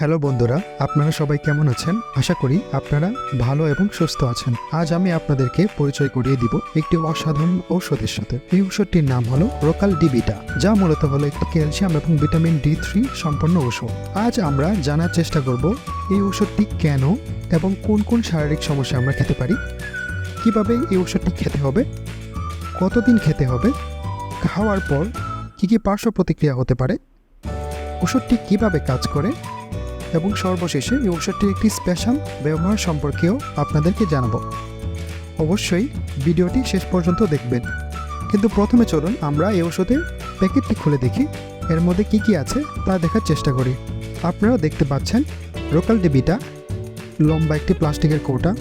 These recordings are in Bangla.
হ্যালো বন্ধুরা, আপনারা সবাই কেমন আছেন? আশা করি আপনারা ভালো এবং সুস্থ আছেন। আজ আমি আপনাদেরকে পরিচয় করিয়ে দিব একটি অসাধারণ ঔষধের সাথে। এই ঔষধটির নাম হলো রোকাল ডিবিটা যা মূলত হলো একটি ক্যালসিয়াম এবং ভিটামিন ডি থ্রি সম্পন্ন ঔষধ। আজ আমরা জানার চেষ্টা করব এই ঔষধটি কেন এবং কোন কোন শারীরিক সমস্যা আমরা খেতে পারি? কীভাবে এই ঔষধটি খেতে হবে? কতদিন খেতে হবে? খাওয়ার পর কী কী পার্শ্ব প্রতিক্রিয়া হতে পারে? ওষুধটি কীভাবে কাজ করে? এবং সর্বশেষে এই ওষুধটির একটি স্পেশাল ব্যবহার সম্পর্কেও আপনাদেরকে জানাব। অবশ্যই ভিডিওটি শেষ পর্যন্ত দেখবেন। কিন্তু প্রথমে চলুন আমরা এই ওষুধের প্যাকেটটি খুলে দেখি। এর মধ্যে কি কি আছে তা দেখার চেষ্টা করি। আপনারা দেখতে পাচ্ছেন লোকাল ডিবিটা লম্বা একটি প্লাস্টিকের কৌটা।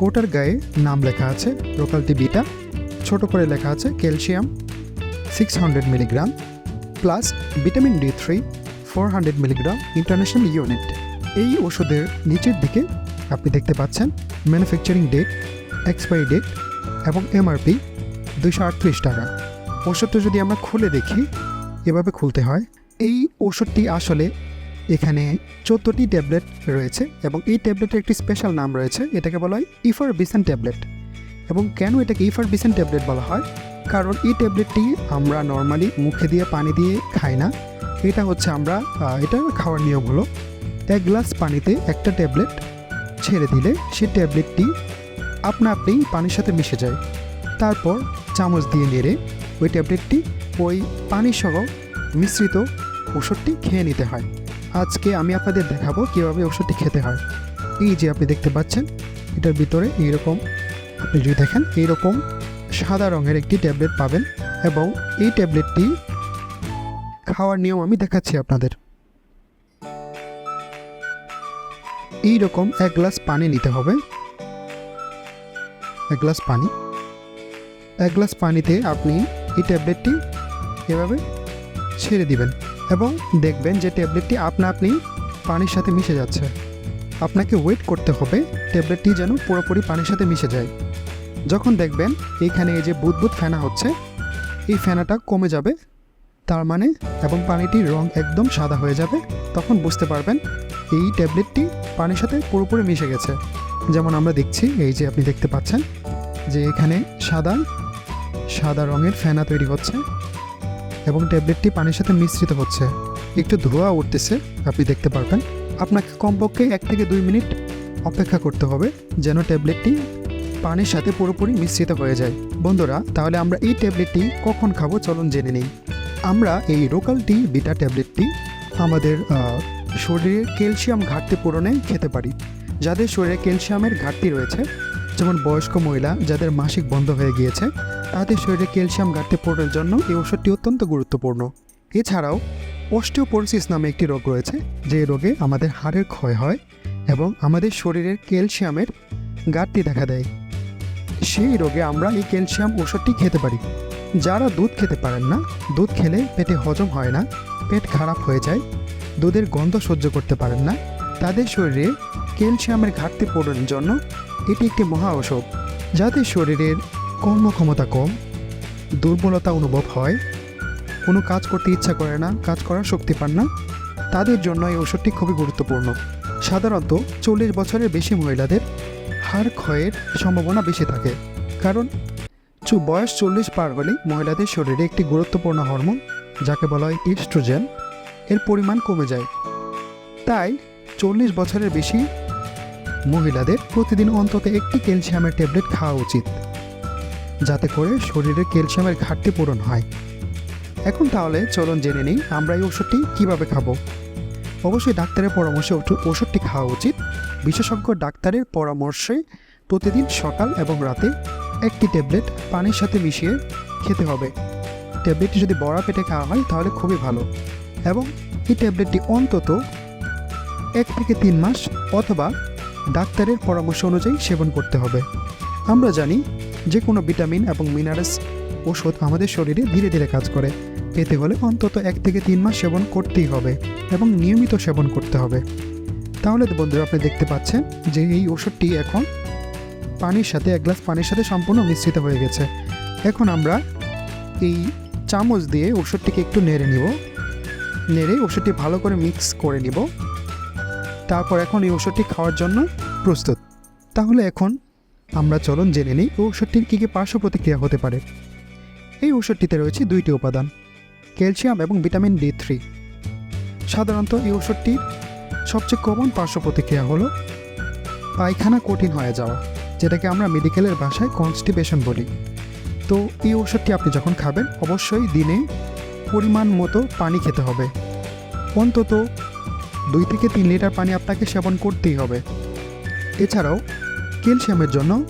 কৌটার গায়ে নাম লেখা আছে লোকাল ডিবিটা ছোট করে লেখা আছে, calcium six hundred milligram plus vitamin D three four hundred milligram international unit এই ওষুধের নিচের দিকে আপনি দেখতে পাচ্ছেন ম্যানুফ্যাকচারিং ডেট এক্সপায়ারি ডেট এবং এমআরপি দুইশো আটত্রিশ টাকা। ওষুধটা যদি আমরা খুলে দেখি, এভাবে খুলতে হয়। এই ওষুধটি আসলে এখানে চোদ্দোটি ট্যাবলেট রয়েছে এবং এই ট্যাবলেটের একটি স্পেশাল নাম রয়েছে, এটাকে বলা হয় ইফার বিসেন ট্যাবলেট এবং কেন এটাকে ইফার বিসেন ট্যাবলেট বলা হয়? কারণ এই ট্যাবলেটটি আমরা নর্মালি মুখে দিয়ে পানি দিয়ে খাই না। এটা হচ্ছে আমরা এটা খাওয়ার নিয়ম হলো, এক গ্লাস পানিতে একটা ট্যাবলেট ছেড়ে দিলে সেই ট্যাবলেটটি আপনা আপনি পানির সাথে মিশে যায়। তারপর চামচ দিয়ে নেড়ে ওই ট্যাবলেটটি ওই পানি সহ মিশ্রিত ওষুধটি খেয়ে নিতে হয়। আজকে আমি আপনাদের দেখাবো কীভাবে ওষুধটি খেতে হয়। এই যে আপনি দেখতে পাচ্ছেন, এটার ভিতরে এইরকম, আপনি যদি দেখেন, এইরকম সাদা রঙের একটি ট্যাবলেট পাবেন এবং এই ট্যাবলেটটি খাওয়ার নিয়ম আমি দেখাচ্ছি আপনাদের। এই রকম এক গ্লাস পানি নিতে হবে। এক গ্লাস পানি। এক গ্লাস পানিতে আপনি এই ট্যাবলেটটি এভাবে ছেড়ে দিবেন এবং দেখবেন যে ট্যাবলেটটি আপনা আপনি পানির সাথে মিশে যাচ্ছে। আপনাকে ওয়েট করতে হবে ট্যাবলেটটি যেন পুরোপুরি পানির সাথে মিশে যায়। যখন দেখবেন এইখানে এই যে বুদবুদ ফেনা হচ্ছে, এই ফেনাটা কমে যাবে তার মানে এবং পানিটির রং একদম সাদা হয়ে যাবে, তখন বুঝতে পারবেন এই ট্যাবলেটটি পানির সাথে পুরোপুরি মিশে গেছে। যেমন আমরা দেখছি, এই যে আপনি দেখতে পাচ্ছেন যে এখানে সাদা সাদা রঙের ফেনা তৈরি হচ্ছে এবং ট্যাবলেটটি পানির সাথে মিশ্রিত হচ্ছে। একটু ধোঁয়া উঠতেছে, আপনি দেখতে পারবেন। আপনাকে কমপক্ষে এক থেকে দুই মিনিট অপেক্ষা করতে হবে যেন ট্যাবলেটটি পানির সাথে পুরোপুরি মিশ্রিত হয়ে যায়। বন্ধুরা, তাহলে আমরা এই ট্যাবলেটটি কখন খাব চলুন জেনে নিই। আমরা এই রোকাল টি বিটা ট্যাবলেটটি আমাদের শরীরের ক্যালসিয়াম ঘাটতি পূরণে খেতে পারি। যাদের শরীরে ক্যালসিয়ামের ঘাটতি রয়েছে, যেমন বয়স্ক মহিলা, যাদের মাসিক বন্ধ হয়ে গিয়েছে, তাদের শরীরে ক্যালসিয়াম ঘাটতি পূরণের জন্য এই ওষুধটি অত্যন্ত গুরুত্বপূর্ণ। এছাড়াও অস্টিওপোরোসিস নামে একটি রোগ রয়েছে, যে রোগে আমাদের হাড়ের ক্ষয় হয় এবং আমাদের শরীরের ক্যালসিয়ামের ঘাটতি দেখা দেয়। সেই রোগে আমরা এই ক্যালসিয়াম ওষুধটি খেতে পারি। যারা দুধ খেতে পারেন না, দুধ খেলে পেটে হজম হয় না, পেট খারাপ হয়ে যায়, দুধের গন্ধ সহ্য করতে পারেন না, তাদের শরীরে ক্যালসিয়ামের ঘাটতি পূরণের জন্য এটি একটি মহা ঔষধ যাদের শরীরের কর্মক্ষমতা কম, দুর্বলতা অনুভব হয়, কোনো কাজ করতে ইচ্ছা করে না, কাজ করার শক্তি পান না, তাদের জন্য এই ওষুধটি খুবই গুরুত্বপূর্ণ। সাধারণত চল্লিশ বছরের বেশি মহিলাদের হাড় ক্ষয়ের সম্ভাবনা বেশি থাকে, কারণ বয়স চল্লিশ পার হলেই মহিলাদের শরীরে একটি গুরুত্বপূর্ণ হরমোন, যাকে বলা হয় ইস্ট্রোজেন এর পরিমাণ কমে যায়। তাই চল্লিশ বছরের বেশি মহিলাদের প্রতিদিন অন্তত একটি ক্যালসিয়ামের ট্যাবলেট খাওয়া উচিত, যাতে করে শরীরে ক্যালসিয়ামের ঘাটতি পূরণ হয়। এখন তাহলে চলুন জেনে নিই আমরা এই ওষুধটি কীভাবে খাব। অবশ্যই ডাক্তারের পরামর্শে ওষুধটি খাওয়া উচিত। বিশেষজ্ঞ ডাক্তারের পরামর্শে প্রতিদিন সকাল এবং রাতে একটি ট্যাবলেট পানির সাথে মিশিয়ে খেতে হবে। ট্যাবলেটটি যদি বড়া পেটে খাওয়া হয়, তাহলে খুবই ভালো। এবং এই ট্যাবলেটটি অন্তত এক থেকে তিন মাস অথবা ডাক্তারের পরামর্শ অনুযায়ী সেবন করতে হবে। আমরা জানি যে কোনো ভিটামিন এবং মিনারেলস ওষুধ আমাদের শরীরে ধীরে ধীরে কাজ করে। পেতে হলে অন্তত এক থেকে তিন মাস সেবন করতেই হবে এবং নিয়মিত সেবন করতে হবে। তাহলে বন্ধুরা, আপনি দেখতে পাচ্ছেন যে এই ওষুধটি এখন পানির সাথে, এক গ্লাস পানির সাথে সম্পূর্ণ মিশ্রিত হয়ে গেছে। এখন আমরা এই চামচ দিয়ে ওষুধটিকে একটু নেড়ে নিব। নেড়ে ওষুধটি ভালো করে মিক্স করে নিব। তারপর এখন এই ওষুধটি খাওয়ার জন্য প্রস্তুত। তাহলে এখন আমরা চলুন জেনে নিই এই ওষুধটির কী কী পার্শ্ব প্রতিক্রিয়া হতে পারে। এই ওষুধটিতে রয়েছে দুইটি উপাদান, ক্যালসিয়াম এবং ভিটামিন ডি থ্রি। সাধারণত এই ওষুধটির সবচেয়ে কমন পার্শ্ব প্রতিক্রিয়া হলো পায়খানা কঠিন হয়ে যাওয়া। যেটাকে আমরা মেডিকেলের ভাষায় কনস্টিপেশন বলি। তো এই ওষুধটি আপনি যখন খাবেন, অবশ্যই দিনে পরিমাণ মতো পানি খেতে হবে। অন্তত দুই থেকে তিন লিটার পানি আপনাকে সেবন করতেই হবে। এছাড়াও ক্যালসিয়ামের জন্য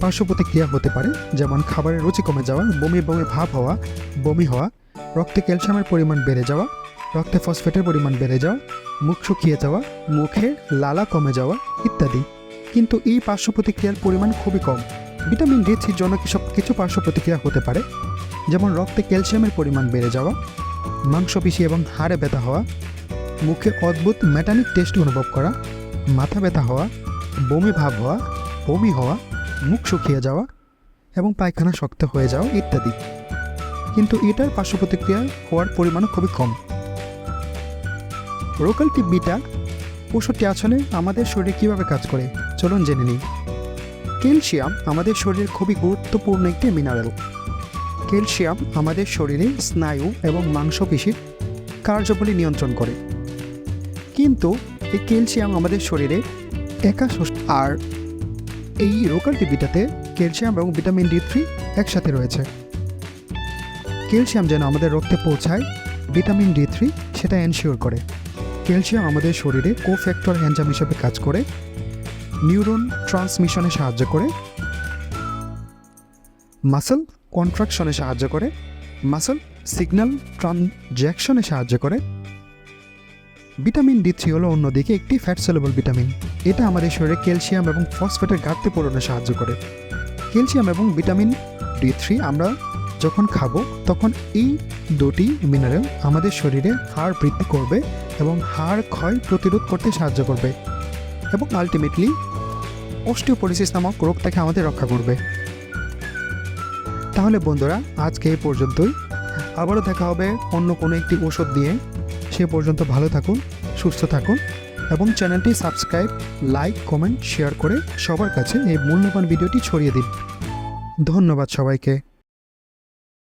পার্শ্ব প্রতিক্রিয়া হতে পারে, যেমন খাবারের রুচি কমে যাওয়া, বমি বমি ভাব হওয়া, বমি হওয়া, রক্তে ক্যালসিয়ামের পরিমাণ বেড়ে যাওয়া, রক্তে ফসফেটের পরিমাণ বেড়ে যাওয়া, মুখ শুকিয়ে যাওয়া মুখে লালা কমে যাওয়া, ইত্যাদি। কিন্তু এই পার্শ্ব প্রতিক্রিয়ার পরিমাণ খুবই কম। ভিটামিন ডি থ্রির জন্য কিছু কিছু পার্শ্ব প্রতিক্রিয়া হতে পারে? যেমন রক্তে ক্যালসিয়ামের পরিমাণ বেড়ে যাওয়া, মাংসপেশি এবং হাড়ে ব্যথা হওয়া, মুখে অদ্ভুত মেটানিক টেস্ট অনুভব করা, মাথা ব্যথা হওয়া, বমি ভাব হওয়া, বমি হওয়া, মুখ শুকিয়ে যাওয়া এবং পায়খানা শক্ত হয়ে যাওয়া ইত্যাদি। কিন্তু এটার পার্শ্ব প্রতিক্রিয়া হওয়ার পরিমাণও খুবই কম। রোকালটি বিটা ওষুধটি আসলে আমাদের শরীরে কীভাবে কাজ করে? চলুন জেনে নিই। ক্যালসিয়াম আমাদের শরীরের খুবই গুরুত্বপূর্ণ একটি মিনারেল ক্যালসিয়াম আমাদের শরীরে স্নায়ু এবং মাংসপেশির কার্যবলী নিয়ন্ত্রণ করে। কিন্তু এই ক্যালসিয়াম আমাদের শরীরে একা আর এই রোকালটি বিটাতে ক্যালসিয়াম এবং ভিটামিন ডি থ্রি একসাথে রয়েছে। ক্যালসিয়াম যেন আমাদের রক্তে পৌঁছায়, ভিটামিন ডি থ্রি সেটা এনশিওর করে। ক্যালসিয়াম আমাদের শরীরে কোফ্যাক্টর এনজাম হিসেবে কাজ করে। নিউরন ট্রান্সমিশনে সাহায্য করে, মাসল কন্ট্রাকশনে সাহায্য করে, মাসল সিগন্যাল ট্রানজ্যাকশনে সাহায্য করে। ভিটামিন ডি থ্রি হলো অন্যদিকে একটি ফ্যাট সেলেবল ভিটামিন এটা আমাদের শরীরে ক্যালসিয়াম এবং ফসফেটের ঘাটতি পূরণে সাহায্য করে। ক্যালসিয়াম এবং ভিটামিন ডি থ্রি আমরা যখন খাব, তখন এই দুটি মিনারেল আমাদের শরীরে হাড় বৃদ্ধি করবে এবং হাড় ক্ষয় প্রতিরোধ করতে সাহায্য করবে। এবং আলটিমেটলি অস্টিওপোলিসিস নামক রোগ থেকে আমাদের রক্ষা করবে। তাহলে বন্ধুরা, আজকে এই পর্যন্তই। আবারও দেখা হবে অন্য কোনো একটি ওষুধ দিয়ে। সে পর্যন্ত ভালো থাকুন, সুস্থ থাকুন এবং চ্যানেলটি সাবস্ক্রাইব, লাইক, কমেন্ট, শেয়ার করে সবার কাছে এই মূল্যবান ভিডিওটি ছড়িয়ে দিন। ধন্যবাদ সবাইকে।